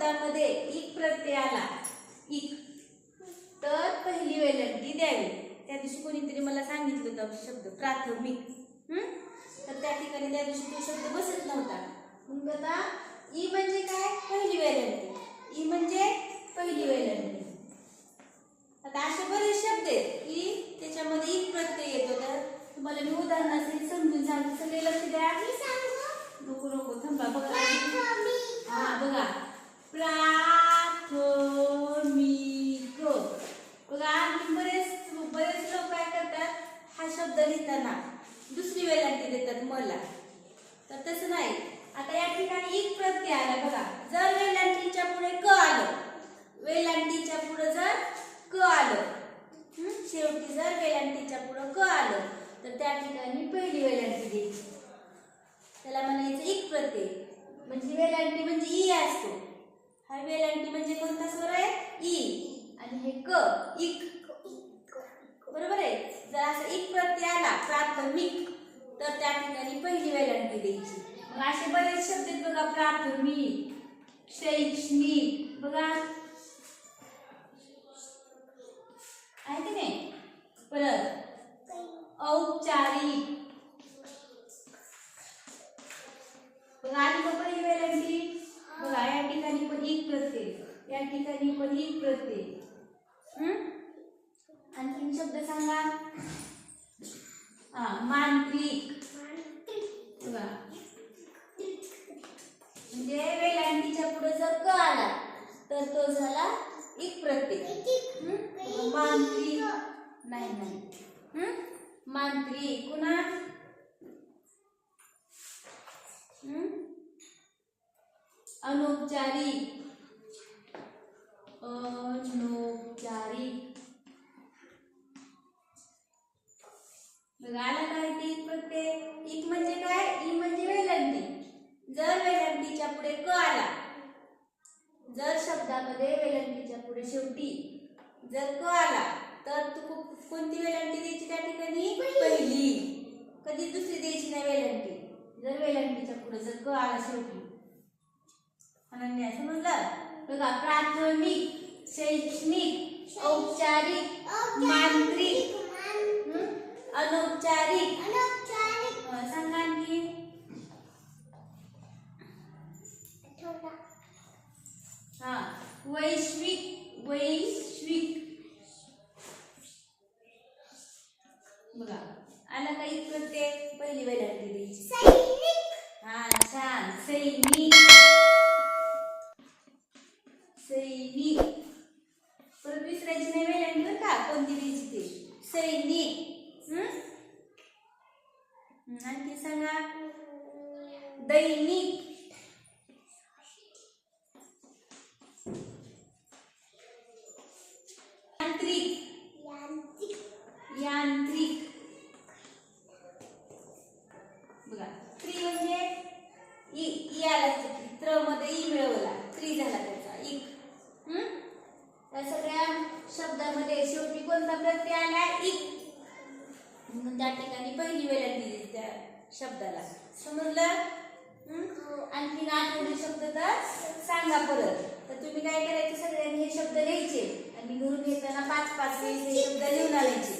शब्दामध्ये इक प्रत्यय आला. इक तर पहिली वेलंटी द्यावी. त्या दिवशी कोणीतरी मला सांगितलं होतं शब्द प्राथमिक. तर त्या ठिकाणी त्या दिवशी तो शब्द बसत नव्हता. मग आता ई म्हणजे काय पहिली वेलंटी ई म्हणजे पहिली वेलंटी आता असे बरेच शब्द आहेत की त्याच्यामध्ये एक प्रत्यय येतो तर तुम्हाला मी उदाहरणासहित समजून सांगते सगळे लक्ष द्या नको नको थांबा बघा हा बघा प्राथमिक बघा आणखी बरेच बरेच लोक काय करतात हा दुसरी वेलांटी देतात मला. तर तसं नाही. आता या ठिकाणी एक प्रत्यय आला बघा. जर वेलांटीच्या पुढे क आलं वेलांटीच्या पुढे जर क आलं शेवटी जर वेलांटीच्या पुढे क आलं तर त्या ठिकाणी पहिली वेलांटी द्यायची त्याला म्हणायचं एक प्रत्यय. म्हणजे वेलांटी म्हणजे ई असतो. हा वेलांटी म्हणजे कोणता स्वर आहे? ई. आणि हे क इक. जर असं एक प्रत्यय आला प्राथमिक तर त्या ठिकाणी पहिली वेलांटी द्यायची. मग असे बरेच शब्द आहेत बघा प्राथमिक शैक्षणिक बघा. आहे की नाही? परत औपचारिक. बघा आणि मग पहिली वेलांटी बघा या ठिकाणी पण एक प्रत्यय या ठिकाणी पण एक प्रत्यय. आणखीन शब्द सांगा. मांत्रिक म्हणजे वेलांटीच्या पुढे जर क आला तर तो झाला एक प्रत्यय हं? मांत्रिक नाही नाही? मांत्रिक पुन्हा? अनौपचारिक अनौपचारिक बघा आला काय ते एक प्रत्यय एक म्हणजे काय ई म्हणजे वेलंटी जर वेलंटीच्या पुढे क आला? जर शब्दामध्ये वेलंटीच्या पुढे शेवटी जर क आला तर तू कोणती वेलंटी द्यायची त्या ठिकाणी? पहिली. कधी दुसरी द्यायची नाही वेलंटी. जर वेलंटीच्या पुढे जर क आला शेवटी. अनन्या समजलं बघा प्राथमिक शैक्षणिक औपचारिक मांत्रिक? अनौपचारिक. वैश्विक. बघा आला काही प्रत्यय पहिली वेलांटी द्यायची हा छान. सैनिक. सैनिक. परत विसरायची नाही वेलांटी बरं का कोणती द्यायची ते? सैनिक. आणखी सांगा. दैनिक. बघा त्रि म्हणजे ई ई आला त्रमध्ये ई मिळवला त्रि झाला त्याचा इक हं? त्या सगळ्या शब्दामध्ये शेवटी कोणता प्रत्यय आला? इक म्हणून त्या ठिकाणी पहिली वेळ दिली त्या शब्दाला. समजलं? हं? आणखीन आठवडी शब्द तर सांगा परत. तर तुम्ही काय करायचं? सगळ्यांनी हे शब्द लिहायचे. आणि घरून येताना पाच पाच वेळेस हे शब्द लिहून आणायचे.